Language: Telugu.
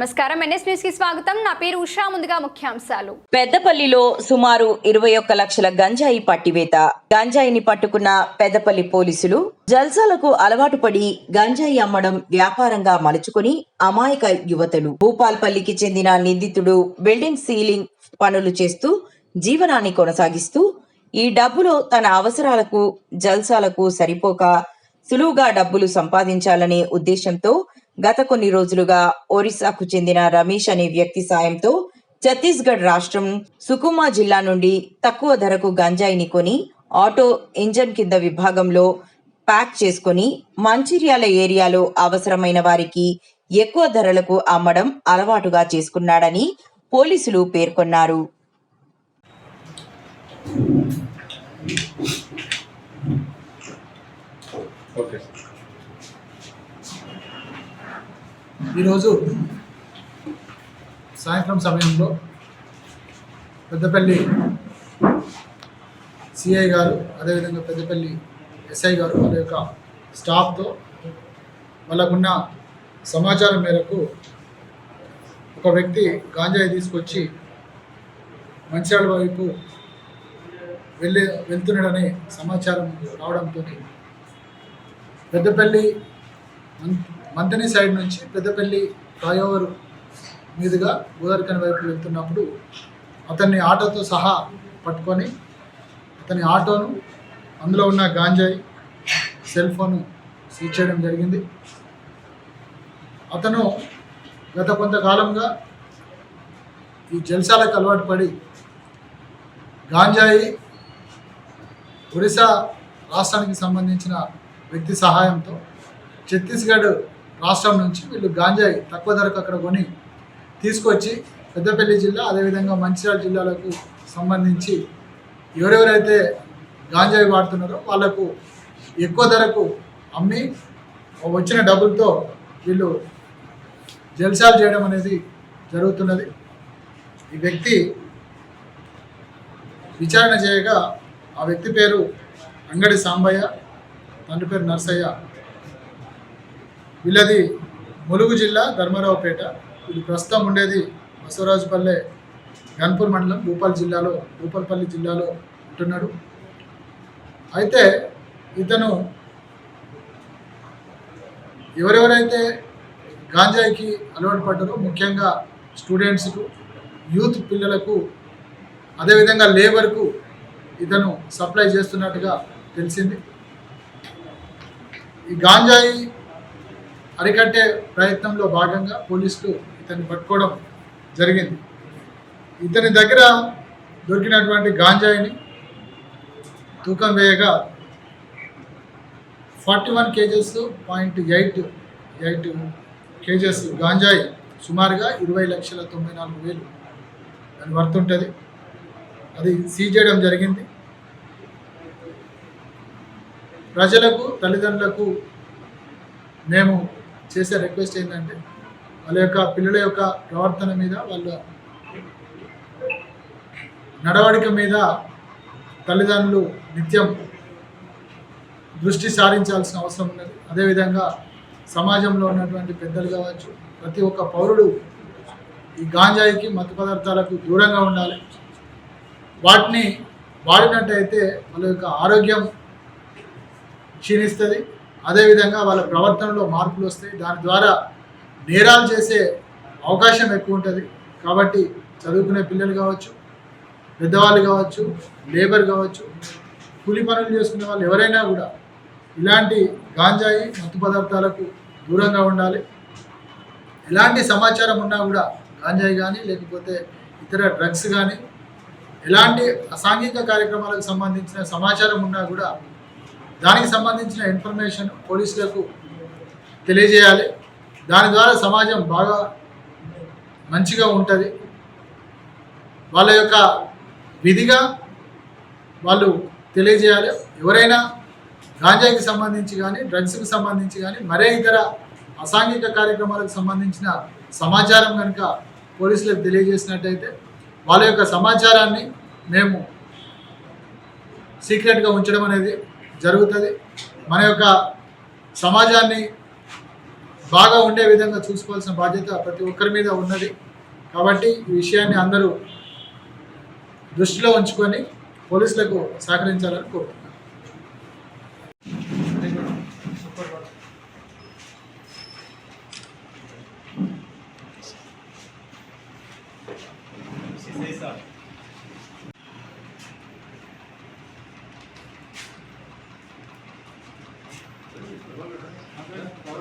నమస్కారం. ఎన్ఎస్ న్యూస్కి స్వాగతం. నా పేరు ఉషా. ముందుగా ముఖ్యాంశాలు. పెద్దపల్లిలో సుమారు ఇరవై ఒక్క లక్షల గంజాయి పట్టివేత. గంజాయిని పట్టుకున్న పెద్దపల్లి పోలీసులు జల్సాలకు అలవాటు పడి గంజాయి అమ్మడం వ్యాపారంగా మలుచుకుని అమాయక యువతలు. భూపాల్పల్లికి చెందిన నిందితుడు బిల్డింగ్ సీలింగ్ పనులు చేస్తూ జీవనాన్ని కొనసాగిస్తూ ఈ డబ్బులో తన అవసరాలకు జల్సాలకు సరిపోక సులువుగా డబ్బులు సంపాదించాలనే ఉద్దేశంతో గత కొన్ని రోజులుగా ఒరిస్సాకు చెందిన రమేష్ అనే వ్యక్తి సాయంతో ఛత్తీస్గఢ్ రాష్ట్రం సుకుమా జిల్లా నుండి తక్కువ ధరకు గంజాయిని కొని ఆటో ఇంజన్ కింద విభాగంలో ప్యాక్ చేసుకొని మంచిర్యాల ఏరియాలో అవసరమైన వారికి ఎక్కువ ధరలకు అమ్మడం అలవాటుగా చేసుకున్నాడని పోలీసులు పేర్కొన్నారు. ఓకే ఈరోజు సాయంత్రం సమయంలో పెద్దపల్లి సిఐ గారు అదేవిధంగా పెద్దపల్లి ఎస్ఐ గారు వాళ్ళ యొక్క స్టాఫ్తో వాళ్ళకున్న సమాచారం మేరకు ఒక వ్యక్తి గాంజాయి తీసుకొచ్చి మంచిర్యాల వైపు వెళ్ళి వెళ్తున్నాడనే సమాచారం రావడంతో పెద్దపల్లి మంతని సైడ్ నుంచి పెద్దపల్లి ఫ్లైఓవర్ మీదుగా గోదావరికని వైపు వెళ్తున్నప్పుడు అతన్ని ఆటోతో సహా పట్టుకొని అతని ఆటోను అందులో ఉన్న గాంజాయి సెల్ ఫోన్ సీజ్ చేయడం జరిగింది. అతను గత కొంతకాలంగా ఈ జల్సాలకు అలవాటు పడి గాంజాయి ఒరిస్సా రాష్ట్రానికి సంబంధించిన వ్యక్తి సహాయంతో ఛత్తీస్గఢ్ రాష్ట్రం నుంచి వీళ్ళు గాంజాయి తక్కువ ధరకు అక్కడ కొని తీసుకొచ్చి పెద్దపల్లి జిల్లా అదేవిధంగా మంచిర్యాల జిల్లాలకు సంబంధించి ఎవరెవరైతే గాంజాయి వాడుతున్నారో వాళ్ళకు ఎక్కువ ధరకు అమ్మి వచ్చిన డబ్బులతో వీళ్ళు జల్సాలు చేయడం అనేది జరుగుతున్నది. ఈ వ్యక్తి విచారణ చేయగా ఆ వ్యక్తి పేరు అంగడి సాంబయ్య తండ్రి పేరు నర్సయ్య. వీళ్ళది ములుగు జిల్లా ధర్మరావుపేట. ఇది ప్రస్తుతం ఉండేది బసవరాజుపల్లె గన్పూర్ మండలం భూపాల్ జిల్లాలో భూపాల్పల్లి జిల్లాలో ఉంటున్నాడు. అయితే ఇతను ఎవరెవరైతే గాంజాయికి అలవాటు పడ్డారో ముఖ్యంగా స్టూడెంట్స్కు యూత్ పిల్లలకు అదేవిధంగా లేబర్కు ఇతను సప్లై చేస్తున్నట్టుగా తెలిసింది. ఈ గాంజాయి అరికట్టే ప్రయత్నంలో భాగంగా పోలీసులు ఇతన్ని పట్టుకోవడం జరిగింది. ఇతని దగ్గర దొరికినటువంటి గాంజాయిని తూకం వేయగా forty one kgs point eight eight kgs గాంజాయి సుమారుగా ఇరవై లక్షల తొంభై నాలుగు వేలు దాని వర్త్ ఉంటుంది. అది సీజ్ చేయడం జరిగింది. ప్రజలకు తల్లిదండ్రులకు మేము చేసే రిక్వెస్ట్ ఏంటంటే వాళ్ళ యొక్క పిల్లల యొక్క ప్రవర్తన మీద వాళ్ళ నడవడిక మీద తల్లిదండ్రులు నిత్యం దృష్టి సారించాల్సిన అవసరం ఉన్నది. అదేవిధంగా సమాజంలో ఉన్నటువంటి పెద్దలు కావచ్చు ప్రతి ఒక్క పౌరుడు ఈ గాంజాయికి మత్తు పదార్థాలకు దూరంగా ఉండాలి. వాటిని వాడినట్టయితే వాళ్ళ యొక్క ఆరోగ్యం క్షీణిస్తుంది. అదేవిధంగా వాళ్ళ ప్రవర్తనలో మార్పులు వస్తాయి దాని ద్వారా నేరాలు చేసే అవకాశం ఎక్కువ ఉంటుంది. కాబట్టి చదువుకునే పిల్లలు కావచ్చు పెద్దవాళ్ళు కావచ్చు లేబర్ కావచ్చు కూలి పనులు చేసుకునే వాళ్ళు ఎవరైనా కూడా ఇలాంటి గాంజాయి మత్తు పదార్థాలకు దూరంగా ఉండాలి. ఎలాంటి సమాచారం ఉన్నా కూడా గాంజాయి కానీ లేకపోతే ఇతర డ్రగ్స్ కానీ ఎలాంటి అసాంఘిక కార్యక్రమాలకు సంబంధించిన సమాచారం ఉన్నా కూడా దానికి సంబంధించిన ఇన్ఫర్మేషన్ పోలీసులకు తెలియజేయాలి. దాని ద్వారా సమాజం బాగా మంచిగా ఉంటుంది. వాళ్ళ యొక్క విధిగా వాళ్ళు తెలియజేయాలి. ఎవరైనా గాంజాకి సంబంధించి కానీ డ్రగ్స్కి సంబంధించి కానీ మరే ఇతర అసాంఘిక కార్యక్రమాలకు సంబంధించిన సమాచారం కనుక పోలీసులకు తెలియజేసినట్టయితే వాళ్ళ యొక్క సమాచారాన్ని మేము సీక్రెట్గా ఉంచడం అనేది జరుగుతుంది. మన యొక్క సమాజాన్ని బాగా ఉండే విధంగా చూసుకోవాల్సిన బాధ్యత ప్రతి ఒక్కరి మీద ఉన్నది. కాబట్టి ఈ విషయాన్ని అందరూ దృష్టిలో ఉంచుకొని పోలీసులకు సహకరించాలని కోరుతున్నాను. Gracias.